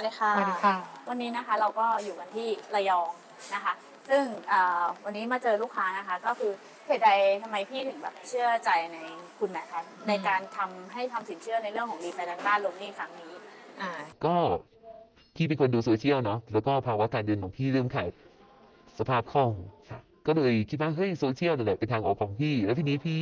วัสดีค่ะสวัสดีค่ะ วันนี้นะคะเราก็อยู่กันที่ระยองนะคะ ซึ่งเอ่อวันนี้มาเจอลูกค้านะคะ ก็คือเหตุใดทำไมพี่ถึงแบบเชื่อใจในคุณแม่คะในการทำให้ทำสินเชื่อในเรื่องของรีไฟแนนซ์บ้านลงหนี้ครั้งนี้อ่าก็พี่เป็นคนดูโซเชียลเนาะแล้วก็ภาวะการเงินของพี่เริ่มขาดสภาพคล่องครับก็เลยคิดว่าเฮ้ยโซเชียลนั่นแหละเป็นทางออกของพี่ แล้วทีนี้พี่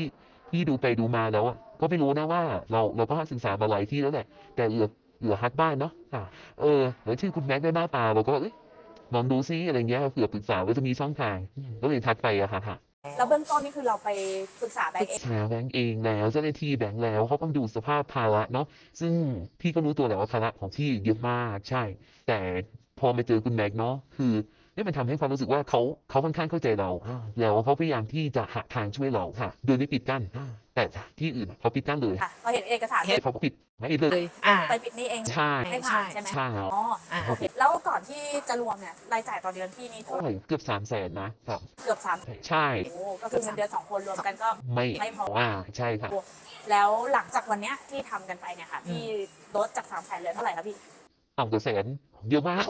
พี่ดูไปดูมาแล้วอะก็ไม่รู้นะว่า เราเราก็ศึกษามาหลายที่แล้วแหละแต่เหลื อเหลือฮัทบ้านเนาะอะเออแล้วชื่อคุณแม็กซ์ได้หน้าตาเราก็เอ้ยลองดูซิอะไรเงี้ยเผื่อปรึกษาว่าจะมีช่องทางก็เลยทักไปอะค่ะค่ะแล้วเบื้องต้นนี่คือเราไปปรึกษาแบปงรึก์กเองษาแบงก์เองแล้วเจ้าหน้าที่แบงก์แล้วเขาต้องดูสภาพภาระเนาะซึ่งพี่ก็รู้ตัวแหละว่าภาระของพี่เยอะมากใช่ แต่พอมาเจอคุณแม็กซ์เนาะคือ นี่มันทำให้ความรู้สึกว่าเขาเขาค่อนข้างเข้าใจเรา แล้วเขาพยายามที่จะหาทางช่วยเราค่ะ โดยไม่ปิดกั้นแต่ที่อื่นเขาปิดกั้นเลยค่ะเราเห็นเอกสารเขาปิดไม่เลเลยยอ่าไปปิดหนี้เองใช่ไม่ผ่านใช่ไหมใช่ครับอ๋ออ่าโอเคแล้วก่อนที่จะรวมเนี่ยรายจ่ายต่อเดือนพี่นี่เท่าไหร่เกือบสามแสนนะครับเกือบสามใช่โอ้ก็คือเงินเดือนสองคนรวมกันก็ไม่ไม่พออ่าใช่ค่ะแล้วหลังจากวันเนี้ยที่ทำกันไปเนี่ยค่ะพี่ลดจากสามแสนเหลือเท่าไหร่คะพี่ ต่ำกว่าแสนเยอะมาก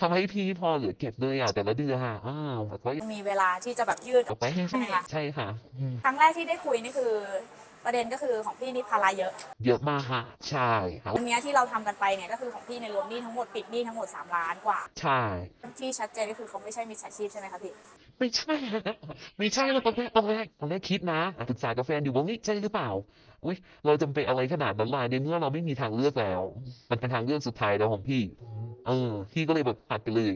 ทำให้พี่พอเหลือเก็บเลยอะแต่ละเดือนอะอ้าวแบบว่ามีเวลาที่จะแบบยืดออกไปใช่ไหมคะใช่ค่ะอืมครั้งแรกที่ได้คุยนี่คือประเด็นก็คือของพี่นี่ภาระเยอะ เยอะมากฮะใช่ครับวันเนี้ยที่เราทำกันไปเนี่ยก็คือของพี่ในยรวมหนี้ทั้งหมดปิดหนี้ทั้งหมด 3 ล้านกว่า ใช่ ที่ชัดเจนก็คือเขาไม่ใช่มิจฉาชีพใช่ไหมคะพี่ ไม่ใช่ฮะไม่ใช่เราตอนแรกตอนแรกตอนแรกคิดนะปรึกษากับแฟนอยู่ว่านี่ใช่หรือเปล่าอุ้ยเราจำเป็นอะไรขนาดนั้นล่ะในเมื่อเราไม่มีทางเลือกแล้ว มันเป็นทางเลือกสุดท้ายแล้วของพี่ เออ พี่ก็เลยแบบตัดไปเลย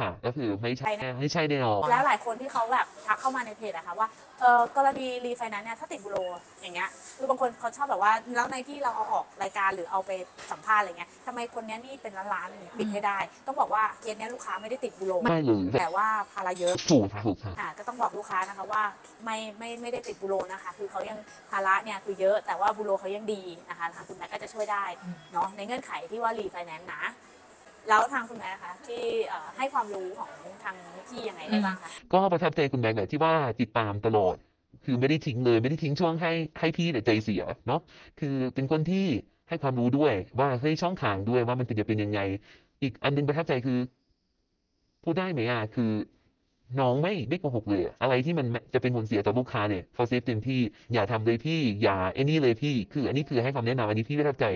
ค่ะ ก็คือไม่ใช่ไม่ใช่แน่นอนแล้วหลายคนที่เขาแบบทักเข้ามาในเพจอะค่ะว่าเออกรณีรีไฟแนนซ์เนี่ยถ้าติดบุโรอย่างเงี้ยคือบางคนเขาชอบแบบว่าแล้วในที่เราเอาออกรายการหรือเอาไปสัมภาษณ์อะไรเงี้ยทำไมคนเนี้ยนี่เป็นล้านๆถึงปิดให้ได้ ต้องบอกว่าเคสเนี้ยลูกค้าไม่ได้ติดบุโรไม่เลยแต่ว่าภาระเยอะถูกค่ะถูกค่ะอ่าก็ต้องบอกลูกค้านะคะว่าไม่ไม่ไม่ได้ติดบุโรนะคะ คือเขายังภาระเนี่ยคือเยอะแต่ว่าบุโรเขายังดีนะคะทางคุณแม่ก็จะช่วยได้เนาะในเงื่อนไขที่ว่ารีไฟแนนซ์นะ แล้วทางคุณแม่คะที่เอ่อให้ความรู้ของทางพี่ยังไงได้บ้างคะก็ประทับใจคุณแบงค์แหละที่ว่าติดตามตลอด คือไม่ได้ทิ้งเลยไม่ได้ทิ้งช่วงให้ให้พี่เนี่ยใจเสียเนาะคือเป็นคนที่ให้ความรู้ด้วยว่าให้ช่องทางด้วยว่ามันเป็นจะเป็นยังไง อีกอันหนึงประทับใจคือพูดได้ไหมอะคือน้องไม่ไม่โกหกเลยอะอะไรที่มันจะเป็นผลเสียต่อลูกค้าเนี่ยเขาเซฟเต็มที่อย่าทำเลยพี่อย่าไอ้นี่เลยพี่ คือ อันนี้คือให้คำแนะนำอันนี้พี่ประทับใจ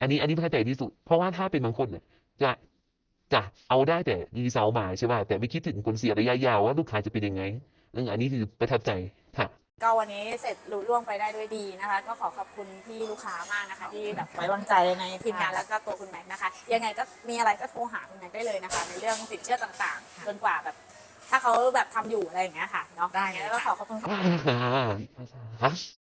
อันนี้อันนี้ประทับใจที่สุด เพราะว่าถ้าเป็นบางคนเนี่ย จะจะเอาได้แต่รีเซลมาใช่ป่ะแต่ไม่คิดถึงผลเสียระยะยาวว่าลูกค้าจะเป็นยังไงเอออันนี้คือประทับใจค่ะก็วันนี้เสร็จลุล่วงไปได้ด้วยดีนะคะ ก็ขอขอบคุณพี่ลูกค้ามากนะคะ ที่แบบไว้วางใจในทีมงานแล้วก็ตัวคุณแม็กซ์นะคะ ยังไงก็มีอะไรก็โทรหาคุณแม็กซ์ได้เลยนะคะ ในเรื่องสินเชื่อต่างๆจนกว่าแบบถ้าเขาแบบทำอยู่อะไรอย่างเงี้ยค่ะเนาะได้เลยงั้นก็ค่ะขอขอบคุณฮะ